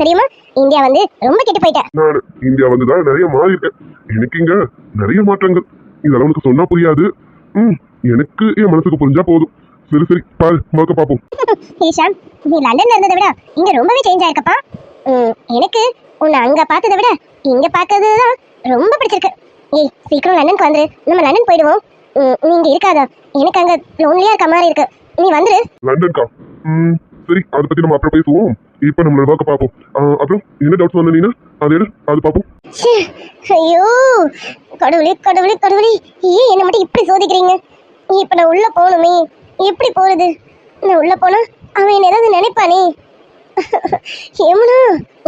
மோசம் தெரியுமா? இந்தியா வந்து ரொம்ப கெட்டு போயிட்ட. நான் இந்தியா வந்துதான் நிறைய மாறி இருக்கேன் எனக்கு இங்க நிறைய மாற்றங்கள். இதெல்லாம் உனக்கு சொன்னா புரியாது. ம் எனக்கு என் மனசுக்கு புரிஞ்சா போதும். சரி சரி பாரு மறுக்க பாப்போம் ஏய் ஷாம் நீ லண்டன்ல இருந்ததை விட இங்க ரொம்பவே சேஞ்ச் ஆயிருக்கப்பா. எனக்கு உன்னை அங்க பார்த்ததை விட இங்க பார்க்கறது தான் ரொம்ப பிடிச்சிருக்கு. ஏய் சீக்கிரம் லண்டனுக்கு வந்துரு. நம்ம லண்டன் போயிடுவோம். நீ இங்க இருக்காத. எனக்கு அங்க லோன்லியா இருக்க மாதிரி இருக்கு. நீ வந்துரு. லண்டன்கா? சரி அதை பத்தி நம்ம அப்புறம் பேசுவோம். இப்போ நம்ம பார்க்க பார்ப்போம். அப்புறம் என்ன டவுட்ஸ் வந்த நீனா? அது எடு அது பார்ப்போம். ஐயோ கடவுளே கடவுளே கடவுளே. ஏன் என்ன மட்டும் இப்படி சோதிக்கிறீங்க? இப்ப நான் உள்ள போகணுமே. எப்படி போறது? நான் உள்ள போனா அவன் என்ன ஏதாவது நினைப்பானே? ஏமுனா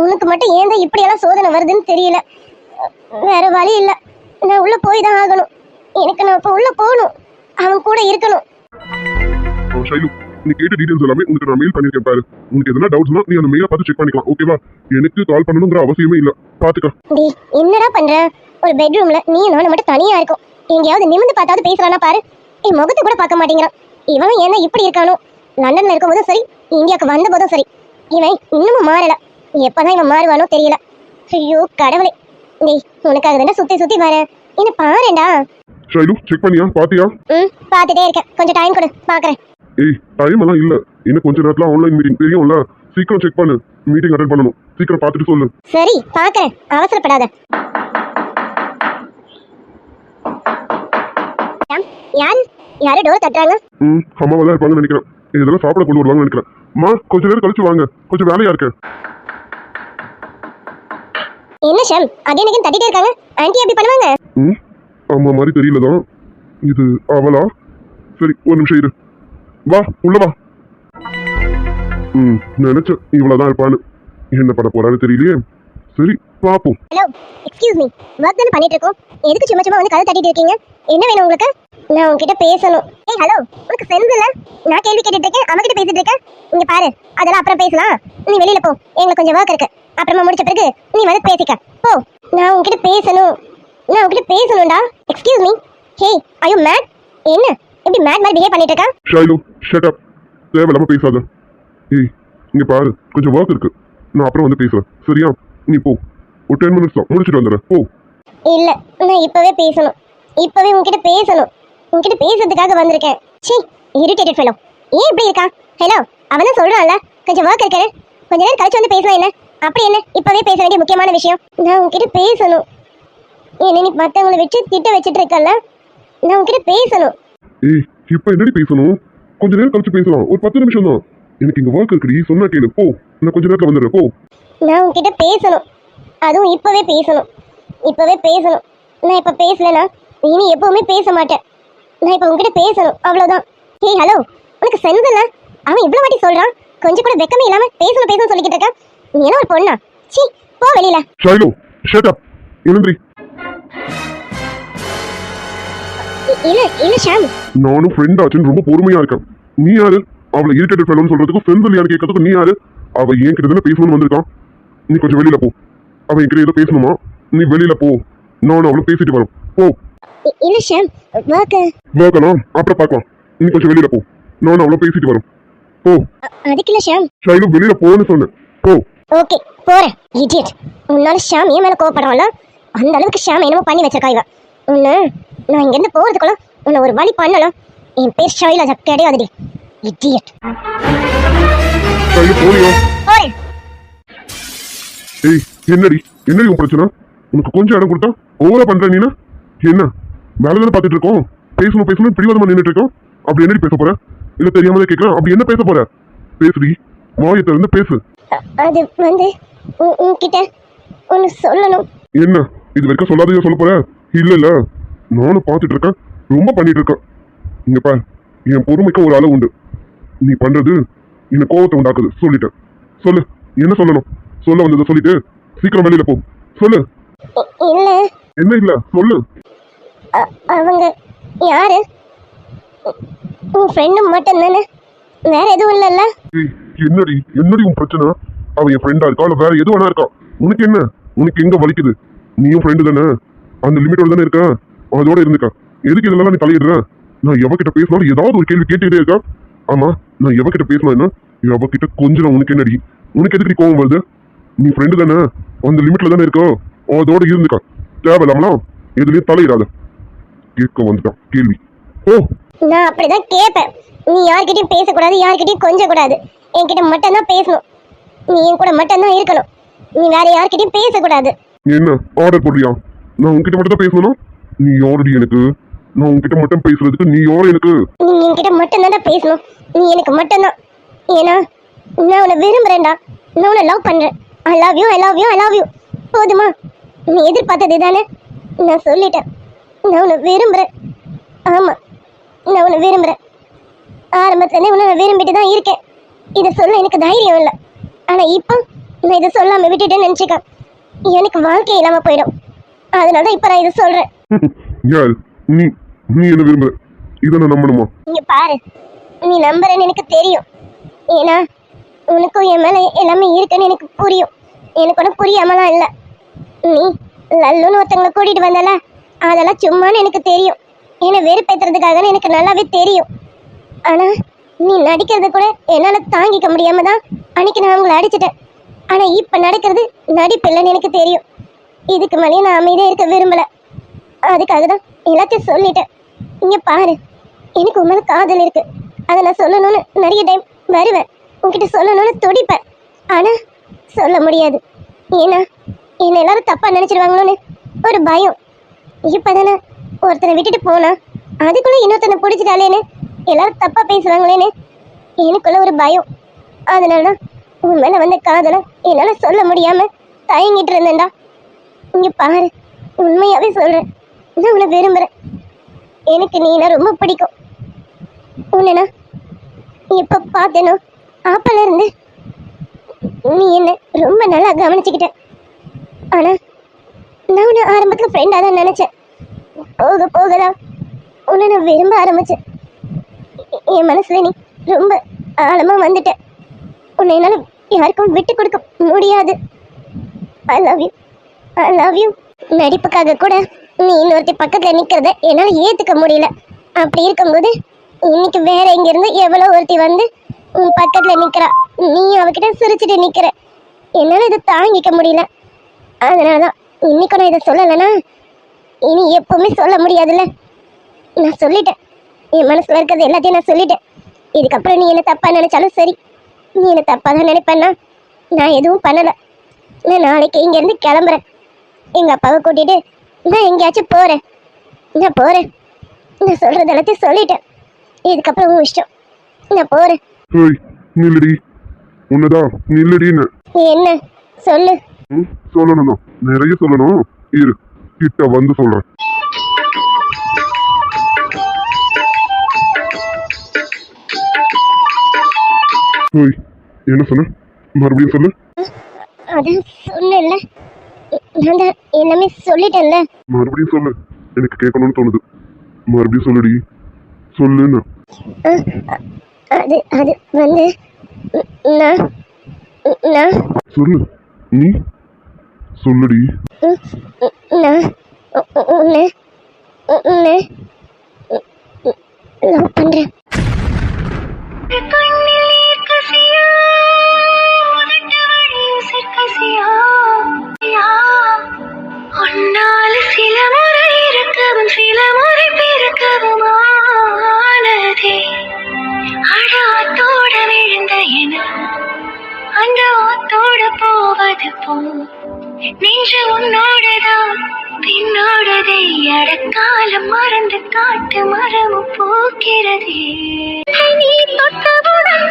உனக்கு மட்டும் ஏன் தான் இப்படி எல்லாம் சோதனை வருதுன்னு தெரியல. வேற வழி இல்ல. நான் உள்ள போய் தான் ஆகணும். எனக்கு நான் இப்ப உள்ள போகணும். அவன் கூட இருக்கணும். நீ கேட்ட டீடைல்ஸ் எல்லாமே உனக்கு நான் மெயில் பண்ணிருக்கேன் பாரு. உனக்கு எதனா டவுட்ஸ்னா நீ அந்த மெயிலை பார்த்து செக் பண்ணிக்கலாம் ஓகேவா எனக்கு கால் பண்ணணுங்கிற அவசியமே இல்ல. பாத்துக்க டேய் என்னடா பண்ற? ஒரு பெட்ரூம்ல நீ நானும் மட்டும் தனியா இருக்கும். எங்கேயாவது நிமிந்து பார்த்தாவது பேசுறானா பாரு. என் முகத்தை கூட பார்க்க மாட்டேங்கிறான். இவன் ஏன்னா இப்படி இருக்கானோ? லண்டன்ல இருக்கும்போதும் சரி இந்தியாவுக்கு வந்த போதும் சரி. இவன் இன்னமும் மாறல. எப்பதான் இவன் மாறுவானோ தெரியல. ஐயோ கடவுளே. டேய் உனக்காக தானே சுத்தி சுத்தி வரேன். என்ன பாருடா ஷைலு செக் பண்ணியா? பாத்தியா? ம் பார்த்துட்டே இருக்கேன். கொஞ்சம் டைம் கொடு பார்க்கறேன் ஏய் டைம் எல்லாம் இல்ல. இன்னும் கொஞ்ச நேரத்துல ஆன்லைன் மீட்டிங் தெரியும்ல? சீக்கிரம் செக் பண்ணு. மீட்டிங் அட்டன் பண்ணணும். சீக்கிரம் பார்த்துட்டு சொல்லு. சரி பார்க்கறேன். அவசரப்படாத. யாரு? யாரு டோர் தட்டுறாங்க. ம் அம்மாவா தான் இருப்பாங்கன்னு நினைக்கிறேன். இதெல்லாம் சாப்பிட கொண்டு வருவாங்கன்னு நினைக்கிறேன். கொஞ்ச நேரம் கழிச்சு வாங்க. கொஞ்சம் வேலையா இருக்கு. என்ன ஷாம்? அகைன் அகைன் தட்டிட்டே இருக்காங்க. ஆன்ட்டி பண்ணுவாங்க? ம் அம்மா மாதிரி தெரியலதான். இது அவளா? சரி ஒரு நிமிஷம் இரு. வா உள்ள வா. ம் நினைச்சேன் இவ்வளவுதான் இருப்பான்னு. என்ன பண்ண போறான்னு தெரியலையே. சரி பாப்போம். ஹலோ எக்ஸ்கியூஸ் மீ வர்க் தானே பண்ணிட்டு இருக்கோம். எதுக்கு சும்மா சும்மா வந்து கதை தட்டிட்டு இருக்கீங்க? என்ன வேணும் உங்களுக்கு? நான் உங்ககிட்ட பேசணும். ஏய் ஹலோ உனக்கு சென்ஸ் இல்ல? நான் கேள்வி கேட்டுட்டு இருக்கேன் அவகிட்ட பேசிட்டு இருக்கேன். இங்க பாரு அதெல்லாம் அப்புறம் பேசலாம். நீ வெளியில போ. எங்களுக்கு கொஞ்சம் ஒர்க் இருக்கு. அப்புறமா முடிச்ச பிறகு நீ வந்து பேசிக்க. போ. நான் உங்ககிட்ட பேசணும். நான் உங்ககிட்ட பேசணும்டா. எக்ஸ்கியூஸ் மீ ஹே ஐயோ மேட் என்ன? இப்படி மேட் மாதிரி பிஹேவ் பண்ணிட்டு இருக்கா? ஷைலு ஷட் அப் தேவையில்லாம பேசாத. ஏய் இங்க பாரு கொஞ்சம் ஒர்க் இருக்கு. நான் அப்புறம் வந்து பேசுறேன். சரியா? நீ போ. ஒரு டென் மினிட்ஸ் தான். முடிச்சுட்டு வந்துடுறேன் போ. இல்ல நான் இப்பவே பேசணும். இப்பவே உன்கிட்ட பேசணும். உன்கிட்ட பேசுறதுக்காக வந்திருக்கேன். ச்சீ இரிட்டேட்டட் ஃபெலோ ஏன் இப்படி இருக்கா? ஹலோ அவனும் சொல்றான்ல. கொஞ்சம் ஒர்க் இருக்காரு கொஞ்ச நேரம் கழிச்சு வந்து பேசலாம் என்ன? அப்படி என்ன? இப்பவே பேச வேண்டிய முக்கியமான விஷயம். நான் உன்கிட்ட பேசணும். என்ன நீ மத்தவங்களை வச்சு திட்ட வச்சிட்டு இருக்கல்ல? நான் உன்கிட்ட பேசணும். ஏய் இப்போ என்னடி பேசணும்? கொஞ்ச நேரம் கழிச்சு பேசலாம். ஒரு பத்து நிமிஷம் தான் எனக்கு இங்க ஒர்க் இருக்குடி. சொன்னா கேளு. போ. நான் கொஞ்ச நேரத்துல வந்துடுறேன். போ. நான் உன்கிட்ட பேசணும். அதுவும் இப்பவே பேசணும். இப்பவே பேசணும். நான் இப்ப பேசலனா இனி எப்பவுமே பேச மாட்டேன். நான் இப்ப உன்கிட்ட பேசணும். அவ்வளவுதான். ஏய் ஹலோ உனக்கு சென்ஸ் இல்ல? அவன் இவ்வளவு வாட்டி சொல்றான். கொஞ்சம் கூட வெக்கமே இல்லாம பேசணும் பேசணும் சொல்லிக்கிட்டு இருக்க நீ என்ன ஒரு பொண்ணா? சீ போ வெளியில. ஷைலு ஷட் அப் எழுந்திரி இல்ல இல்ல ஷாம்? நானும் ஃப்ரெண்ட் ஆச்சுன்னு ரொம்ப பொறுமையா இருக்கேன். நீ யாரு? அவளை இரிட்டேட்டட் ஃபெலோன்னு சொல்றதுக்கும் ஃப்ரெண்ட்ஸ் இல்லையான்னு கேட்கறதுக்கு நீ யாரு? அவ ஏன் கிட்ட பேசணும்னு வந்திருக்கான். நீ கொஞ்சம் வெளியில போ. அவ என்கிட்ட ஏதோ பேசணுமா? நீ வெளியில போ. நானும் அவளும் பேசிட்டு வரோம். போ. இல்ல ஷாம்? வாக்கு அப்புறம் பார்க்கலாம். நீ கொஞ்சம் வெளியில போ. நானும் அவளும் பேசிட்டு வரோம். போ. அதுக்கு இல்ல ஷாம்? ஷைலு வெளியில போன்னு சொன்னேன். போ. ஓகே போறேன். இடியட் உன்னால ஷாம் ஏன் மேல கோவப்படுறான்ல? அந்த அளவுக்கு ஷாம் என்னமோ பண்ணி வச்சிருக்கா இவ. உன்னை நான் இங்க இருந்து போறதுக்குள்ள உன்னை ஒரு வழி பண்ணலாம் என் பேர் ஷைலஜா கிடையாதுடி இடியட் போறேன். ஏய் என்னடி? என்னடி உன் பிரச்சனை? உனக்கு கொஞ்சம் இடம் கொடுத்தா ஓவரா பண்ற நீனா? என்ன? வேலை தானே பார்த்துட்டு இருக்கோம்? பேசணும் பேசணும் பிடிவாதமா நின்றுட்டு இருக்கோம். அப்படி என்னடி பேச போற? இல்ல தெரியாமலே கேட்கறேன் அப்படி என்ன பேச போற? பேசுடி. வாயத்தை இருந்து பேசு. அது வந்து உன்- உன்கிட்ட ஒன்று சொல்லணும். என்ன? இது வரைக்கும் சொல்லாதே சொல்ல போற? இல்ல இல்ல நானும் பார்த்துட்டு இருக்கேன். ரொம்ப பண்ணிட்டு இருக்கேன். இங்க பார் என் பொறுமைக்கு ஒரு அளவு உண்டு. நீ பண்றது என்ன கோவத்தை உண்டாக்குது. சொல்லிட்டேன். சொல்லு என்ன சொல்லணும்? சொல்ல வந்ததை சொல்லிட்டு சீக்கிரம் வெளியில போ. சொல்லு. என்ன இல்ல? சொல்லு. அவங்க யாரு? உன் ஃப்ரெண்டு மட்டும் தானே வேற எதுவும் இல்லைல்ல? என்னடி? என்னடி உன் பிரச்சனை? அவ என் ஃப்ரெண்டா இருக்கா? இல்ல வேற எது வேணா இருக்கா? உனக்கு என்ன? உனக்கு எங்க வலிக்குது? நீயும் ஃப்ரெண்டு தானே? அந்த லிமிட்டோட தானே இருக்க? அதோட இருந்துக்க. எதுக்கு இதெல்லாம் நீ தலையிடுற? நான் எவகிட்ட பேசினாலும் ஏதாவது ஒரு கேள்வி கேட்டுக்கிட்டே இருக்கா? ஆமா நான் எவகிட்ட பேசினா என்ன? அவகிட்ட கொஞ்சம் உனக்கு என்னடி? உனக்கு எதுக்கு கோவம் வருது? நீ ஃப்ரெண்டு தானே? அந்த லிமிட்ல தானே இருக்கோ? அதோட இருந்துக்கா. தேவையில்லாமலாம் எதுலயும் தலையிடாத. கேட்க வந்துட்டான் கேள்வி. ஓ! நான் அப்படிதான் கேட்பேன். நீ யார்கிட்டயும் பேசக்கூடாது யார்கிட்டயும் கொஞ்சம் கூடாது என்கிட்ட மட்டும்தான் பேசணும். நீ என் கூட மட்டும்தான் இருக்கணும். நீ வேற யார்கிட்டயும் பேசக்கூடாது. என்ன? ஆர்டர் போடுறியா? நான் உன்கிட்ட மட்டும் தான் பேசணும்? நீ யாரடி எனக்கு? நான் உன்கிட்ட மட்டும் பேசுறதுக்கு நீ யார் எனக்கு? நீ என்கிட்ட மட்டும்தான் பேசணும். நீ எனக்கு மட்டும் தான் ஏன்னா நான் உன்னை விரும்புறேன்டா. நான் உன்னை லவ் பண்றேன். I love you I love you I love you போதுமா? நீ எதிர்பார்த்தது தானே? நான் சொல்லிட்டேன். நான் உன்னை விரும்புறேன். ஆமா நான் உன்னை விரும்புறேன். ஆரம்பத்துலேருந்தே உன்னை நான் விரும்பிட்டு தான் இருக்கேன். இதை சொல்ல எனக்கு தைரியம் இல்லை. ஆனா இப்போ நான் இதை சொல்லாம விட்டுட்டேன்னு நினச்சிக்க. எனக்கு வாழ்க்கை இல்லாம போயிடும். அதனால தான் இப்போ நான் இதை சொல்றேன். யார் நீ நீ என்ன விரும்புற? இதை நான் நம்பணுமா? இங்க பாரு. நீ நம்புறேன்னு எனக்கு தெரியும். ஏன்னா உனக்கும் என் மேல எல்லாமே இருக்குன்னு எனக்கு புரியும். எனக்கு ஒன்றும் புரியாமலாம் இல்லை. நீ லல்லுன்னு ஒருத்தவங்க கூட்டிட்டு வந்தல அதெல்லாம் சும்மான்னு எனக்கு தெரியும். என்னை வெறுப்பேத்துறதுக்காகன்னு எனக்கு நல்லாவே தெரியும். ஆனா நீ நடிக்கிறது கூட என்னால தாங்கிக்க முடியாம தான் அன்னைக்கு நான் உங்களை அடிச்சிட்டேன். ஆனா இப்ப நடக்கிறது நடிப்பில்லைன்னு எனக்கு தெரியும். இதுக்கு மேலேயே நான் அமைதியா இருக்க விரும்பல. அதுக்காக தான் எல்லாத்தையும் சொல்லிட்டேன். இங்கே பாரு எனக்கு உன் காதல் இருக்கு. அதை நான் சொல்லணும்னு நிறைய டைம் வருவேன். உன்கிட்ட சொல்லணும்னு துடிப்பேன். ஆனால் சொல்ல முடியாது. ஏன்னா என்னை எல்லாரும் தப்பாக நினைச்சிருவாங்களோன்னு ஒரு பயம். இப்பதானே ஒருத்தனை விட்டுட்டு போனா அதுக்குள்ளே இன்னொருத்தனை பிடிச்சிட்டாலேன்னு எல்லாரும் தப்பாக பேசுவாங்களேன்னு எனக்குள்ள ஒரு பயம். அதனால தான் உன் மேலே வந்த காதலை என்னால் சொல்ல முடியாமல் தயங்கிட்டு இருந்தேன்டா. இங்கே பாரு உண்மையாகவே சொல்கிறேன் நான் உன்னை விரும்புகிறேன் எனக்கு நீனா ரொம்ப பிடிக்கும். உன்னை எப்போ பார்த்தேனோ ஆப்பில் இருந்து நீ என்ன ரொம்ப நல்லா கவனிச்சுக்கிட்ட. ஆனால் நான் உன்னை ஆரம்பத்தில் ஃப்ரெண்டாக தான் நினச்சேன். போக போக தான் உன்னை நான் விரும்ப ஆரம்பித்தேன் என் மனசில் நீ ரொம்ப ஆழமாக வந்துட்ட. உன்னை என்னால் யாருக்கும் விட்டு கொடுக்க முடியாது. I love you I love you நடிப்புக்காக கூட நீ இன்னொருத்தி பக்கத்துல நிக்கிறத என்னால ஏத்துக்க முடியல. அப்படி இருக்கும்போது இன்னைக்கு வேற எங்க இருந்து எவ்வளவு ஒருத்தி வந்து உன் பக்கத்துல நிக்கிறா. நீ அவகிட்ட சிரிச்சுட்டு நிக்கிற. என்னால இதை தாங்கிக்க முடியல. அதனாலதான் இன்னைக்கு நான் இதை சொல்லலைன்னா இனி எப்பவுமே சொல்ல முடியாதுல்ல. நான் சொல்லிட்டேன். என் மனசுல இருக்கிறது எல்லாத்தையும் நான் சொல்லிட்டேன். இதுக்கப்புறம் நீ என்ன தப்பா நினைச்சாலும் சரி. நீ என்ன தப்பா தான் நினைப்பேன்னா நான் எதுவும் பண்ணலை. நான் நாளைக்கு இங்கேருந்து கிளம்புறேன். எங்கள் அப்பாவை கூட்டிகிட்டு நான் எங்கேயாச்சும் போறேன். நான் போறேன். நான் சொல்றது எல்லாத்தையும் சொல்லிட்டேன். இதுக்கப்புறம் உன் இஷ்டம். நான் போறேன். ஹேய் நில்லுடி. உன்னதான் நில்லுடின்னு என்ன? சொல்லு. ம் சொல்லணும் நிறைய சொல்லணும். இரு. கிட்ட வந்து சொல்றேன். ஹேய் என்ன சொன்ன? மறுபடியும் சொல்லு. அதான் சொன்னேன்ல. நான் தான் எல்லாமே சொல்லிட்டேன்ல. மறுபடியும் சொல்லு. எனக்கு கேட்கணும்னு தோணுது. மறுபடியும் சொல்லுடி. சொல்லுன்னு. அது அது வந்து ந- நான் நான். சொல்லு. நீ? சொல்லுடி. நான் உன்னை உன்னை லவ் பண்றேன். இன்று உன்னோடதான். பின்னோடதே அடக்காலம் மறந்து காட்டு மரமும் போக்கிறதே. நீ தொட்டவுடன்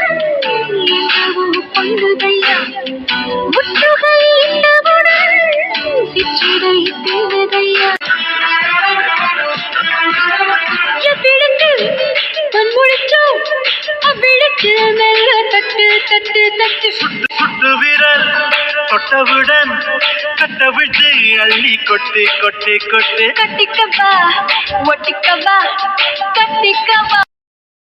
என்னவோ பொங்குதையா முற்றுகை இட்டவுடன் சிற்றிடை தேவதையா விரல் தன் கொட்டு கொட்டு கொட்டு. கட்டிக்கவா ஒட்டிக்கவா கட்டிக்கவா.